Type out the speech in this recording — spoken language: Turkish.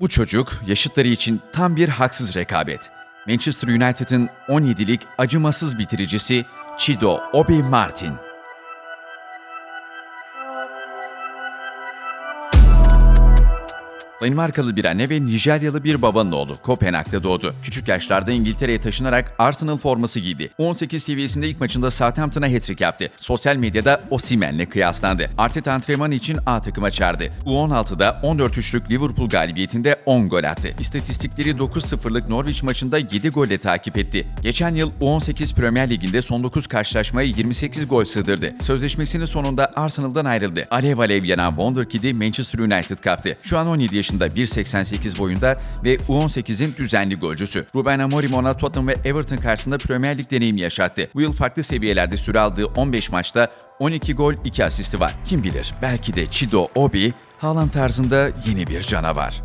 Bu çocuk yaşıtları için tam bir haksız rekabet. Manchester United'ın 17'lik acımasız bitiricisi Chido Obi Martin. Danimarkalı bir anne ve Nijeryalı bir babanın oğlu Kopenhag'da doğdu. Küçük yaşlarda İngiltere'ye taşınarak Arsenal forması giydi. 18 seviyesinde ilk maçında Southampton'a hat-trick yaptı. Sosyal medyada Osimhen'le kıyaslandı. Arteta antrenman için A takıma çağırdı. U16'da 14-3'lük Liverpool galibiyetinde 10 gol attı. İstatistikleri 9-0'lık Norwich maçında 7 golle takip etti. Geçen yıl U18 Premier Ligi'nde son 9 karşılaşmaya 28 gol sığdırdı. Sözleşmesinin sonunda Arsenal'dan ayrıldı. Alev alev yanan Wonderkid'i Manchester United kaptı. Şu an 17 yaşında 1.88 boyunda ve U18'in düzenli golcüsü. Ruben Amorim ona Tottenham ve Everton karşısında Premier Lig deneyimi yaşattı. Yıl farklı seviyelerde süre aldığı 15 maçta 12 gol 2 asisti var. Kim bilir belki de Chido Obi Haaland tarzında yeni bir canavar.